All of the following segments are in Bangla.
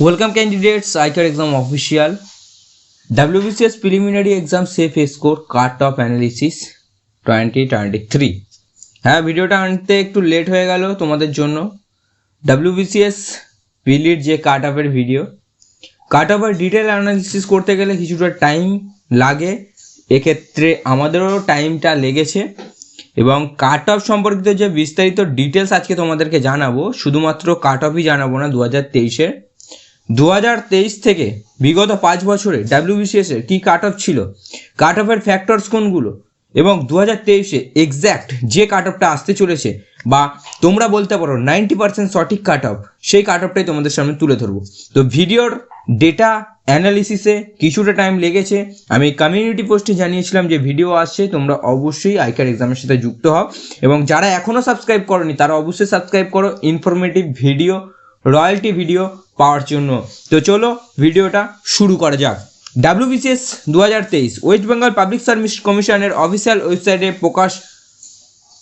Welcome candidates, ICAR exam official. WBCS preliminary exam safe score cut off analysis 2023 হ্যাঁ ভিডিওটা আনতে একটু লেট হয়ে গেল তোমাদের জন্য। ডাব্লিউবিসিএস পিলির যে কাট অফের ভিডিও কাট অফের ডিটেল অ্যানালিসিস করতে গেলে কিছুটা টাইম লাগে। এক্ষেত্রে আমাদেরও টাইমটা লেগেছে। এবং কাট অফ সম্পর্কিত যে বিস্তারিত ডিটেলস আজকে তোমাদেরকে জানাব শুধুমাত্র কাট অফই জানাব না দু হাজার তেইশের। দু হাজার তেইশ থেকে বিগত পাঁচ বছরে ডাব্লিউবিসিএস এর কী কাট অফ ছিল? কাট অফের ফ্যাক্টরস কোনগুলো? এবং দু হাজার তেইশে এক্স্যাক্ট যে কাট অফটা আসতে চলেছে বা তোমরা বলতে পারো নাইনটি পার্সেন্ট সঠিক কাট অফ সেই কাট অফটাই তোমাদের সামনে তুলে ধরবো। তো ভিডিওর ডেটা অ্যানালিসিসে কিছুটা টাইম লেগেছে। আমি কমিউনিটি পোস্টে জানিয়েছিলাম যে ভিডিও আসছে, তোমরা অবশ্যই আইকার এক্সামের সাথে যুক্ত হও। এবং যারা এখনও সাবস্ক্রাইব করনি, তারা অবশ্যই সাবস্ক্রাইব করো। ইনফরমেটিভ ভিডিও রয়্যালটি ভিডিও পাওয়ার জন্য। তো চলো ভিডিওটা শুরু করা যাক। ডাব্লিউবিসিএস দু হাজার তেইশ ওয়েস্ট বেঙ্গল পাবলিক সার্ভিস কমিশনের অফিসিয়াল ওয়েবসাইটে প্রকাশ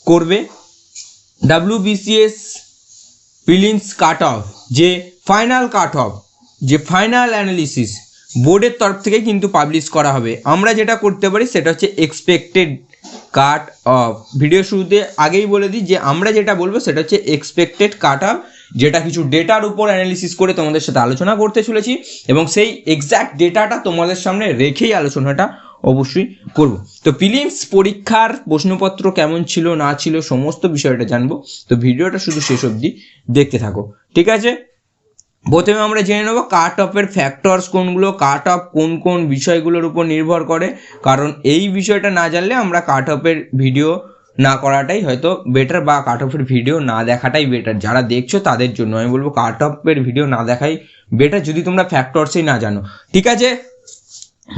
করবে ডাব্লিউবিসিএস প্রিলিমস কাট অফ যে ফাইনাল কাট অফ যে ফাইনাল অ্যানালিসিস বোর্ডের তরফ থেকে কিন্তু পাবলিশ করা হবে। আমরা যেটা করতে পারি সেটা হচ্ছে এক্সপেক্টেড কাট অফ ভিডিও শুরুতে আগেই বলে দিই যে আমরা যেটা বলব সেটা হচ্ছে এক্সপেক্টেড কাট অফ যেটা কিছু ডেটার উপর অ্যানালিসিস করে তোমাদের সাথে আলোচনা করতে চলেছি এবং সেই এক্স্যাক্ট ডেটাটা তোমাদের সামনে রেখেই আলোচনাটা অবশ্যই করব। তো প্রিলিমস পরীক্ষার প্রশ্নপত্র কেমন ছিল, না ছিল, সমস্ত বিষয়টা জানব। তো ভিডিওটা শুধু শেষ অবধি দেখতে থাকো। ঠিক আছে? প্রথমে আমরা জেনে নেব কাট অফের ফ্যাক্টরস কোনগুলো কাট অফ কোন কোন বিষয়গুলোর উপর নির্ভর করে। কারণ এই বিষয়টা না জানলে আমরা কাট অফের ভিডিও না করাটাই হয়তো বেটার বা কাট অফের ভিডিও না দেখাটাই বেটার যারা দেখছ তাদের জন্য আমি বলব কাট অফের ভিডিও না দেখাই বেটার যদি তোমরা ফ্যাক্টরসই না জানো। ঠিক আছে?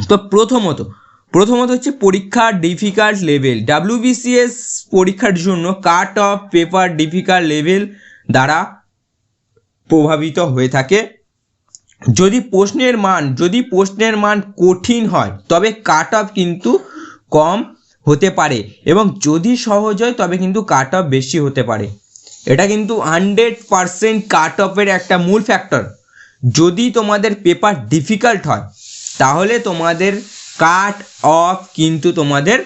তো প্রথমত প্রথমত হচ্ছে পরীক্ষার ডিফিকাল্ট লেভেল ডাব্লিউবিসিএস পরীক্ষার জন্য cut off paper difficult level দ্বারা প্রভাবিত হয়ে থাকে। যদি প্রশ্নের মান, যদি প্রশ্নের মান কঠিন হয়, তবে কাট অফ কিন্তু কম হতে পারে এবং যদি সহজ হয় তবে কিন্তু কাট অফ বেশি হতে পারে। এটা কিন্তু হান্ড্রেড পারসেন্ট কাট অফের একটা মূল ফ্যাক্টর যদি তোমাদের পেপার ডিফিকাল্ট হয়, তাহলে তোমাদের কাট অফ কিন্তু তোমাদের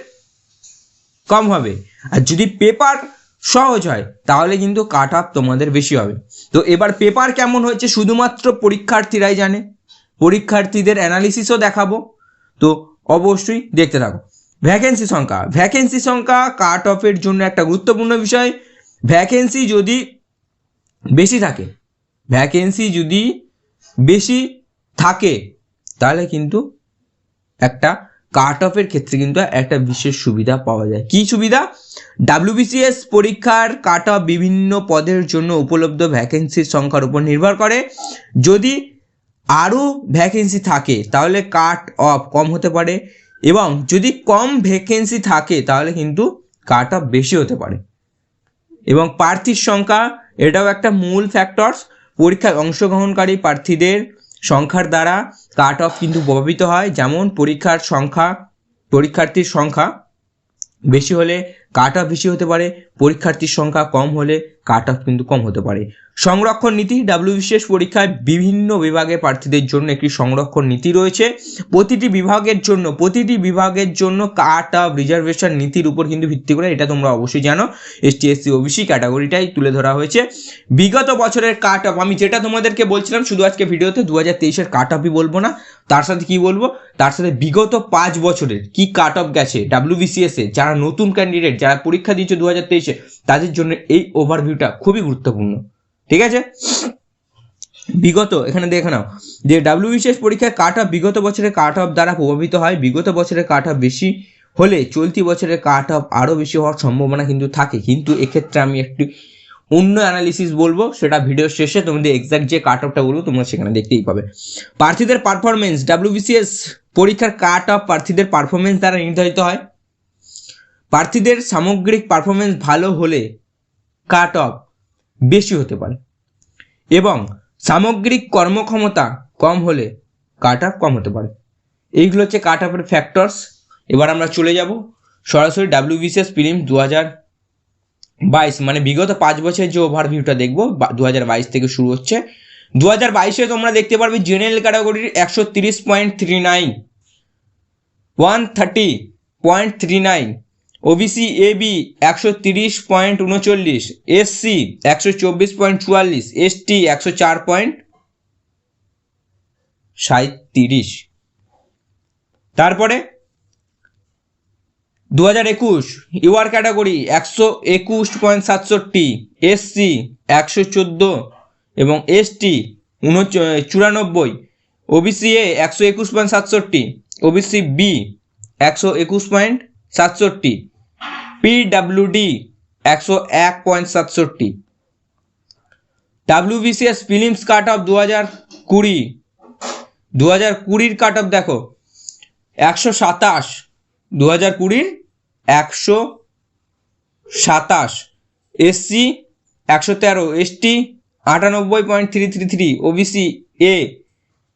কম হবে। আর যদি পেপার সহজ হয়, তাহলে কিন্তু কাট অফ তোমাদের বেশি হবে। তো এবার পেপার কেমন হয়েছে শুধুমাত্র পরীক্ষার্থীরাই জানে। পরীক্ষার্থীদের অ্যানালিসিসও দেখাবো। তো অবশ্যই দেখতে থাকো। ভ্যাকেন্সি সংখ্যা। ভ্যাকেন্সি সংখ্যা কাট অফের জন্য একটা গুরুত্বপূর্ণ বিষয়। ভ্যাকেন্সি যদি বেশি থাকে ভ্যাকেন্সি যদি বেশি থাকে, তাহলে কিন্তু একটা কাট অফের ক্ষেত্রে কিন্তু একটা বিশেষ সুবিধা পাওয়া যায়। কি সুবিধা? ডাব্লিউবিসিএস পরীক্ষার কাট অফ বিভিন্ন পদের জন্য উপলব্ধ ভ্যাকেন্সির সংখ্যার উপর নির্ভর করে। যদি আরও ভ্যাকেন্সি থাকে, তাহলে কাট অফ কম হতে পারে। এবং যদি কম ভ্যাকেন্সি থাকে, তাহলে কিন্তু কাট অফ বেশি হতে পারে। এবং প্রার্থীর সংখ্যা, এটাও একটা মূল ফ্যাক্টরস পরীক্ষায় অংশগ্রহণকারী প্রার্থীদের সংখ্যার দ্বারা কাট অফ কিন্তু প্রভাবিত হয়। যেমন পরীক্ষার সংখ্যা, পরীক্ষার্থীর সংখ্যা বেশি হলে কাট অফ বেশি হতে পারে, পরীক্ষার্থীর সংখ্যা কম হলে কাট অফ কিন্তু কম হতে পারে। সংরক্ষণ নীতি ডাব্লিউবিসিএস পরীক্ষায় বিভিন্ন বিভাগে প্রার্থীদের জন্য একটি সংরক্ষণ নীতি রয়েছে। প্রতিটি বিভাগের জন্য, প্রতিটি বিভাগের জন্য কাট অফ রিজার্ভেশন নীতির উপর কিন্তু ভিত্তি করে এটা তোমরা অবশ্যই জানো। এসটি এসসি ওবিসি ক্যাটাগরিটাই তুলে ধরা হয়েছে। বিগত বছরের কাট অফ, আমি যেটা তোমাদেরকে বলছিলাম, শুধু আজকে ভিডিওতে, দু হাজার তেইশের কাট অফই বলব না। তার সাথে কি বলব? তার সাথে বিগত পাঁচ বছরের কি কাট অফ গেছে ডাব্লিউবিসিএস যারা নতুন ক্যান্ডিডেট যারা পরীক্ষা দিয়েছে দু হাজার তেইশে, তাদের জন্য এই ওভারভিউটা খুবই গুরুত্বপূর্ণ। ঠিক আছে? বিগত, এখানে দেখে নাও, যে ডাব্লিউবিসিএস পরীক্ষায় কাট অফ বিগত বছরের কাট অফ দ্বারা প্রভাবিত হয়। বিগত বছরের কাট অফ বেশি হলে চলতি বছরের কাট অফ আরও বেশি হওয়ার সম্ভাবনা কিন্তু থাকে। কিন্তু এক্ষেত্রে আমি একটি অন্য অ্যানালিসিস বলব, সেটা ভিডিও শেষে তোমাদের এক্সাক্ট যে কাট অফটা বলব, তোমরা সেখানে দেখতেই পাবে। প্রার্থীদের পারফরমেন্স ডাব্লিউবিসিএস পরীক্ষার কাট অফ প্রার্থীদের পারফরমেন্স দ্বারা নির্ধারিত হয়। প্রার্থীদের সামগ্রিক পারফরমেন্স ভালো হলে কাট অফ বেশি হতে পারে। এবং সামগ্রিক কর্মক্ষমতা কম হলে কাট অফ কম হতে পারে। এইগুলো হচ্ছে কাট অফের ফ্যাক্টরস এবার আমরা চলে যাব। সরাসরি ডাব্লিউবিসিএস প্রিলিম দু হাজার বাইশ মানে বিগত পাঁচ বছরের যে ওভারভিউটা দেখব দু হাজার বাইশ থেকে শুরু হচ্ছে। দু হাজার বাইশে তোমরা দেখতে পারবে জেনারেল ক্যাটাগরির একশো তিরিশ point three nine one thirty point three nine OBC A B একশো তিরিশ পয়েন্ট উনচল্লিশ এসসি একশো চব্বিশ পয়েন্ট চুয়াল্লিশ এসটি একশো চার পয়েন্ট সাঁত্রিশ তারপরে দু হাজার একুশ ইউআর ক্যাটাগরি একশো একুশ পয়েন্ট সাতষট্টি এসসি একশো চোদ্দ এবং এসটি উনচ চুরানব্বই ওবিসি এ একশো একুশ পয়েন্ট সাতষট্টি ওবিসি বি একশো একুশ পয়েন্ট সাতষট্টি পিডাব্লিউডি একশো এক পয়েন্ট সাতষট্টি। ডাব্লিউবিসিএস ফিলিমস কাট অফ দু হাজার কুড়ি দু হাজার কুড়ির কাট অফ দেখো, একশো সাতাশ দু হাজার কুড়ির একশো সাতাশ এসসি একশো তেরো এসটি আটানব্বই point three three three OBC A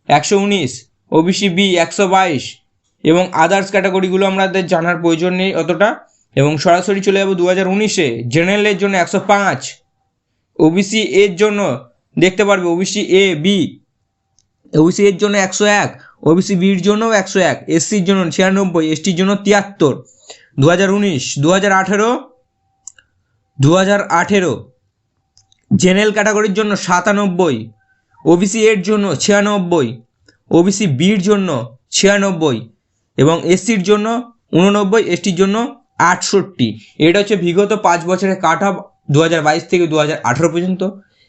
একশো উনিশ ওবিসি বি একশো বাইশ এবং আদার্স ক্যাটাগরিগুলো আমাদের জানার প্রয়োজন নেই অতটা। এবং সরাসরি চলে যাব দু হাজার উনিশে জেনারেলের জন্য একশো পাঁচ ওবিসি এর জন্য দেখতে পারবে ওবিসি এ বি ওবিসি এর জন্য একশো এক ওবিসি বির জন্যও একশো এক এসসির জন্য ছিয়ানব্বই এসটির জন্য তিয়াত্তর। দু হাজার উনিশ দু হাজার আঠেরো দু হাজার আঠেরো। জেনারেল ক্যাটাগরির জন্য সাতানব্বই ওবিসি এর জন্য ছিয়ানব্বই ওবিসি বির জন্য ছিয়ানব্বই, এবং এসসির জন্য উননব্বই এসটির জন্য আটষট্টি। এটা হচ্ছে বিগত পাঁচ বছরের কাট অফ দু হাজার বাইশ থেকে দু হাজার আঠেরো পর্যন্ত।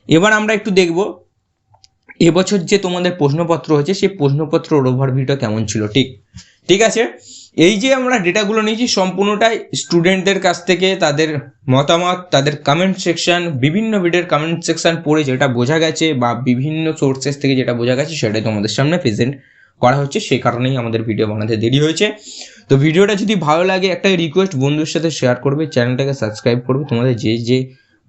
এবার আমরা একটু দেখব, এবছর যে তোমাদের প্রশ্নপত্র হয়েছে, সেই প্রশ্নপত্র ওভারভিউটা কেমন ছিল, ঠিক? ঠিক আছে? এই যে আমরা ডেটাগুলো নিয়েছি, সম্পূর্ণটাই স্টুডেন্টদের কাছ থেকে তাদের মতামত, তাদের কমেন্ট সেকশন বিভিন্ন ভিডিওর কমেন্ট সেকশন পড়ে যেটা বোঝা গেছে বা বিভিন্ন সোর্সেস থেকে যেটা বোঝা গেছে সেটাই তোমাদের সামনে প্রেজেন্ট করা হচ্ছে। সেই কারণেই আমাদের ভিডিও বানাতে দেরি হয়েছে। তো ভিডিওটা যদি ভালো লাগে একটা রিকোয়েস্ট বন্ধুর সাথে শেয়ার করবে চ্যানেলটাকে সাবস্ক্রাইব করবে। তোমাদের যে যে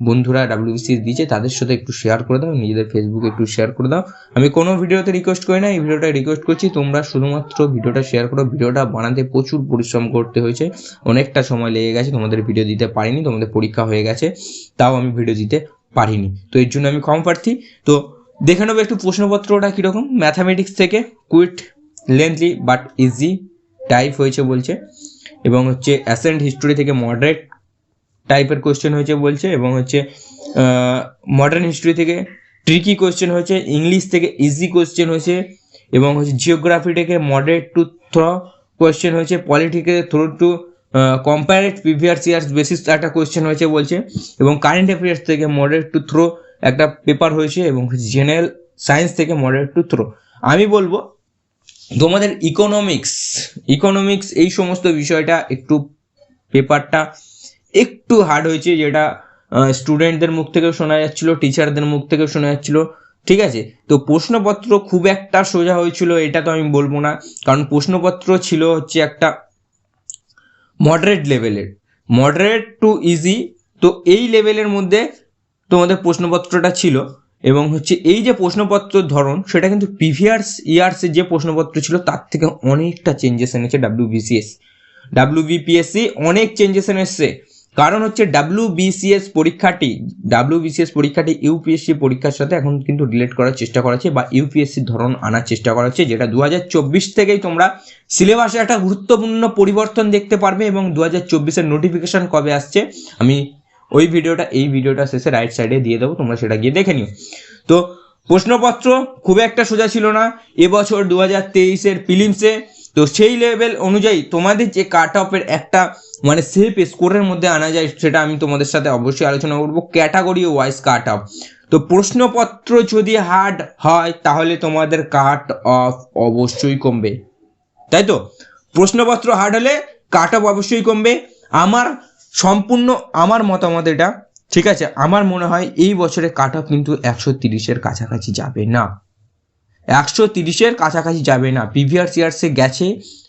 বন্ধুরা ডাব্লিউবিসি দিয়েছে, তাদের সাথে একটু শেয়ার করে দাও, নিজেদের ফেসবুকে একটু শেয়ার করে দাও। আমি কোনো ভিডিওতে রিকোয়েস্ট করি না, এই ভিডিওটা রিকোয়েস্ট করছি, তোমরা শুধুমাত্র ভিডিওটা শেয়ার করো, ভিডিওটা বানাতে প্রচুর পরিশ্রম করতে হয়েছে, অনেকটা সময় লেগে গেছে, তোমাদের ভিডিও দিতে পারিনি, তোমাদের পরীক্ষা হয়ে গেছে, তাও আমি ভিডিও দিতে পারিনি। তো এর জন্য আমি কম প্রার্থী তো দেখে নেব একটু প্রশ্নপত্রটা কীরকম ম্যাথামেটিক্স থেকে quite lengthy but easy type হয়েছে বলছে, এবং হচ্ছে অ্যাসেন্ট হিস্টোরি থেকে মডারেট টাইপের কোয়েশ্চেন হয়েছে বলছে এবং হচ্ছে মডার্ন হিস্ট্রি থেকে ট্রিকি কোয়েশ্চেন হয়েছে ইংলিশ থেকে ইজি কোয়েশ্চেন হয়েছে এবং হচ্ছে জিওগ্রাফি থেকে মডারেট টু থ্র কোয়েশ্চেন হয়েছে পলিটিকে throw to comparative previous years basis একটা কোয়েশ্চেন হয়েছে বলছে এবং কারেন্ট অ্যাফেয়ার্স থেকে মডারেট টু থ্রো একটা পেপার হয়েছে এবং জেনারেল সায়েন্স থেকে মডারেট টু থ্রো আমি বলব, তোমাদের ইকোনমিক্স ইকোনমিক্স এই সমস্ত বিষয়টা একটু পেপারটা একটু হার্ড হয়েছে যেটা স্টুডেন্টদের মুখ থেকেও শোনা যাচ্ছিল টিচারদের মুখ থেকেও শোনা যাচ্ছিল। ঠিক আছে? তো প্রশ্নপত্র খুব একটা সোজা হয়েছিল, এটা তো আমি বলব না। কারণ প্রশ্নপত্র ছিল হচ্ছে একটা মডারেট লেভেলের মডারেট টু ইজি তো এই লেভেলের মধ্যে তোমাদের প্রশ্নপত্রটা ছিল। এবং হচ্ছে এই যে প্রশ্নপত্র ধরন, সেটা কিন্তু প্রিভিয়াস ইয়ার্সে যে প্রশ্নপত্র ছিল, তার থেকে অনেকটা চেঞ্জেস এনেছে ডাব্লিউ বিসিএস ডাব্লিউ বিপিএসসি অনেক চেঞ্জেস এনেছে। কারণ হচ্ছে ডাব্লিউ বিসিএস পরীক্ষাটি ডাব্লিউ বিসিএস পরীক্ষাটি ইউপিএসসি পরীক্ষার সাথে এখন কিন্তু রিলেট করার চেষ্টা করা হচ্ছে বা ইউপিএসসির ধরন আনার চেষ্টা করা হচ্ছে, যেটা দু হাজার চব্বিশ থেকেই তোমরা সিলেবাসে একটা গুরুত্বপূর্ণ পরিবর্তন দেখতে পারবে এবং দু হাজার নোটিফিকেশন কবে আসছে, আমি ওই ভিডিওটা, এই ভিডিওটা শেষে রাইট সাইডে দিয়ে দেবো, তোমরা সেটা গিয়ে দেখে নিও। তো প্রশ্নপত্র খুব একটা সোজা ছিল না, এবছর দু হাজার তেইশের ফিলিমসে তো সেই লেভেল অনুযায়ী তোমাদের যে কাট অফের একটা মানে সেফ স্কোরের মধ্যে আনা যায়, সেটা আমি তোমাদের সাথে অবশ্যই আলোচনা করব। ক্যাটাগরি ওয়াইজ কাট অফ তো প্রশ্নপত্র যদি হার্ড হয়, তাহলে তোমাদের কাট অফ অবশ্যই কমবে। তাই তো? প্রশ্নপত্র হার্ড হলে কাট অফ অবশ্যই কমবে। আমার সম্পূর্ণ, আমার মতামত এটা, ঠিক আছে? আমার মনে হয় এই বছরে কাট অফ কিন্তু একশো তিরিশের কাছাকাছি যাবে না। একশো তিরিশের কাছাকাছি যাবে না। প্রিভিয়াস ইয়ার্সে গেছে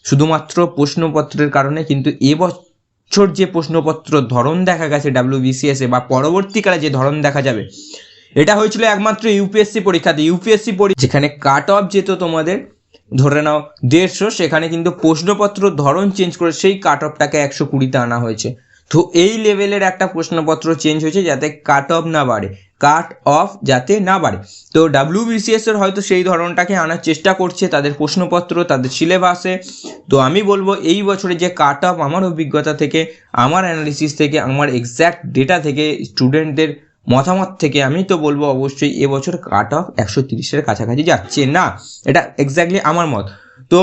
শুধুমাত্র প্রশ্নপত্রের কারণে, কিন্তু এবছর যে প্রশ্নপত্র ধরন দেখা গেছে ডাব্লিউ বিসিএসে বা পরবর্তীকালে যে ধরন দেখা যাবে, এটা হয়েছিল একমাত্র ইউপিএসসি পরীক্ষাতে। ইউপিএসসি পরীক্ষা যেখানে কাট অফ যেত তোমাদের, ধরে নাও দেড়শো, সেখানে কিন্তু প্রশ্নপত্র ধরন চেঞ্জ করে সেই কাট অফটাকে একশো কুড়িতে আনা হয়েছে। তো এই লেভেলের একটা প্রশ্নপত্র চেঞ্জ হয়েছে যাতে কাট অফ না বাড়ে। কাট অফ যাতে না বাড়ে। তো ডাব্লিউবিসিএস এর হয়তো সেই ধরনটাকে আনার চেষ্টা করছে, তাদের প্রশ্নপত্র, তাদের সিলেবাসে। তো আমি বলব, এই বছরে যে কাট অফ আমার অভিজ্ঞতা থেকে, আমার অ্যানালিসিস থেকে, আমার এক্স্যাক্ট ডেটা থেকে স্টুডেন্টদের মতামত থেকে, আমি তো বলব অবশ্যই এবছর কাট অফ একশো তিরিশের কাছাকাছি যাচ্ছে না। এটা এক্স্যাক্টলি আমার মত। তো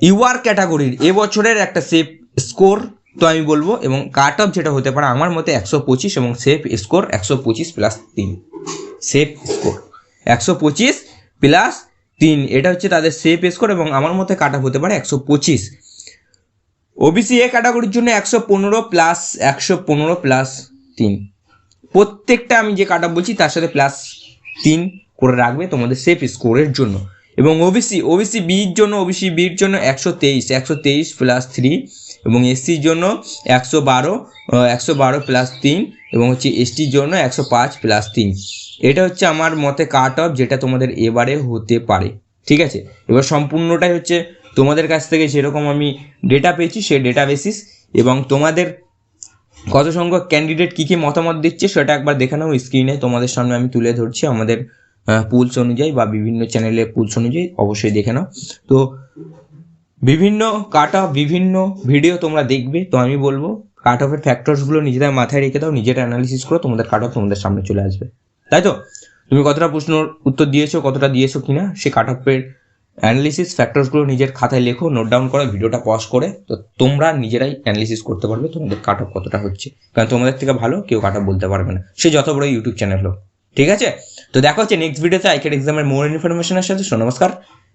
ইউআর ক্যাটাগরির এবছরের একটা সেফ স্কোর তো আমি বলব, এবং কাট অফ যেটা হতে পারে আমার মতে একশো পঁচিশ এবং সেফ স্কোর একশো পঁচিশ প্লাস তিন। সেফ স্কোর একশো পঁচিশ প্লাস তিন। এটা হচ্ছে তাদের সেফ স্কোর এবং আমার মতে কাট অফ হতে পারে একশো পঁচিশ। ওবিসি এ ক্যাটাগরির জন্য একশো পনেরো প্লাস একশো পনেরো প্লাস তিন। প্রত্যেকটা আমি যে কাট অফ বলছি তার সাথে প্লাস তিন করে রাখবে তোমাদের সেফ স্কোরের জন্য। এবং ওবিসি ওবিসি বির জন্য ওবিসি বির জন্য একশো তেইশ একশো তেইশ প্লাস থ্রি এবং এসসির জন্য একশো বারো একশো বারো প্লাস তিন এবং হচ্ছে এসটির জন্য একশো পাঁচ প্লাস তিন। এটা হচ্ছে আমার মতে কাট অফ যেটা তোমাদের এবারে হতে পারে, ঠিক আছে? এবার সম্পূর্ণটাই হচ্ছে তোমাদের কাছ থেকে যেরকম আমি ডেটা পেয়েছি সেই ডেটা বেসিস এবং তোমাদের কত সংখ্যক ক্যান্ডিডেট কী কী মতামত দিচ্ছে সেটা একবার দেখে নাও স্ক্রিনে তোমাদের সামনে আমি তুলে ধরছি আমাদের পুলস অনুযায়ী বা বিভিন্ন চ্যানেলে পুলস অনুযায়ী অবশ্যই দেখে নাও। তো বিভিন্ন কাট অফ বিভিন্ন ভিডিও তোমরা দেখবে। তো আমি বলব কাট অফের ফ্যাক্টরসগুলো নিজেদের মাথায় রেখে দাও, নিজের অ্যানালিসিস করো, তোমাদের কাট অফ তোমাদের সামনে চলে আসবে। তাই তো? তুমি কতটা প্রশ্নর উত্তর দিয়েছ, কতটা দিয়েছ কিনা সে কাট অফের অ্যানালিসিস ফ্যাক্টরসগুলো নিজের খাতায় লেখো নোট ডাউন করো ভিডিওটা পজ করে, তো তোমরা নিজেরাই অ্যানালিসিস করতে পারবে তোমাদের কাট অফ কতটা হচ্ছে। কারণ তোমাদের থেকে ভালো, কেউ কাট অফ বলতে পারবে না। সে যত বড় ইউটিউব চ্যানেল হোক। ঠিক আছে? তো দেখা হচ্ছে নেক্সট ভিডিওতে আইকেট এক্সামের মোর ইনফরমেশনের সাথে। নমস্কার।